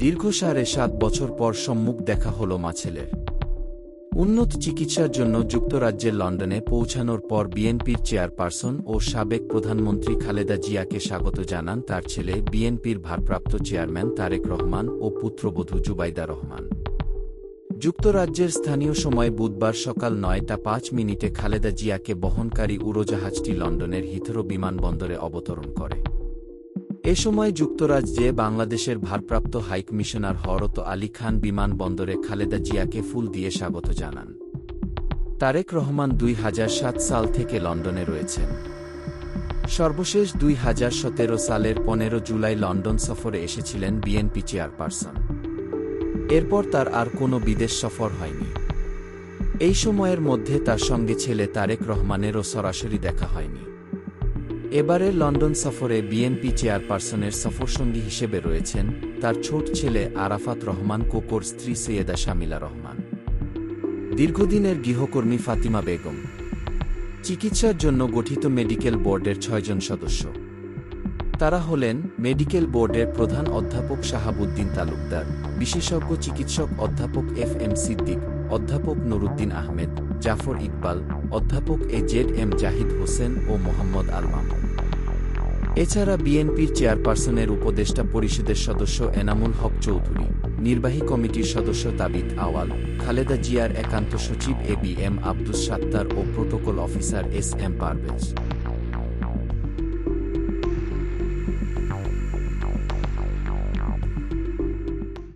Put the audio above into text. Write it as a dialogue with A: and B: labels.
A: দীর্ঘ সাড়ে সাত বছর পর সম্মুখ দেখা হল মাছেলের উন্নত চিকিৎসার জন্য যুক্তরাজ্যের লন্ডনে পৌঁছানোর পর বিএনপির চেয়ারপারসন ও সাবেক প্রধানমন্ত্রী খালেদা জিয়াকে স্বাগত জানান তার ছেলে, বিএনপির ভারপ্রাপ্ত চেয়ারম্যান তারেক রহমান ও পুত্রবধূ জুবাইদা রহমান। যুক্তরাজ্যের স্থানীয় সময় বুধবার সকাল নয়টা পাঁচ মিনিটে খালেদা জিয়াকে বহনকারী উড়োজাহাজটি লন্ডনের হিথরো বিমানবন্দরে অবতরণ করে। এ সময় যুক্তরাজ্যে বাংলাদেশের ভারপ্রাপ্ত হাইকমিশনার হরত আলী খান বিমানবন্দরে খালেদা জিয়াকে ফুল দিয়ে স্বাগত জানান। তারেক রহমান দুই হাজার সাত সাল থেকে লন্ডনে রয়েছেন। সর্বশেষ দুই হাজার সতেরো সালের পনেরো জুলাই লন্ডন সফরে এসেছিলেন বিএনপি চেয়ারপারসন। এরপর তার আর কোনো বিদেশ সফর হয়নি। এই সময়ের মধ্যে তার সঙ্গে ছেলে তারেক রহমানেরও সরাসরি দেখা হয়নি। এবারে লন্ডন সফরে বিএনপি চেয়ারপারসনের সফরসঙ্গী হিসেবে রয়েছেন তার ছোট ছেলে আরাফাত রহমান কোকোর স্ত্রী সৈয়দা শামিলা রহমান। দীর্ঘদিনের গৃহকর্মী ফাতিমা বেগম। চিকিৎসার জন্য গঠিত মেডিকেল বোর্ডের ছয়জন সদস্য। তারা হলেন মেডিকেল বোর্ডের প্রধান অধ্যাপক শাহাবুদ্দিন তালুকদার, বিশেষজ্ঞ চিকিৎসক অধ্যাপক এফ এম সিদ্দিক অধ্যাপক নুরুদ্দিন আহমেদ, জাফর ইকবাল, অধ্যাপক A Z M Zahid Hossain ও মোহাম্মদ আল মামুন এছাড়া বিএনপির চেয়ারপারসনের উপদেষ্টা পরিষদের সদস্য এনামুল হক চৌধুরী, নির্বাহী কমিটির সদস্য তাবিদ আওয়াল, খালেদা জিয়ার একান্ত সচিব A B M Abdus Sattar O protocol officer S M Parvez.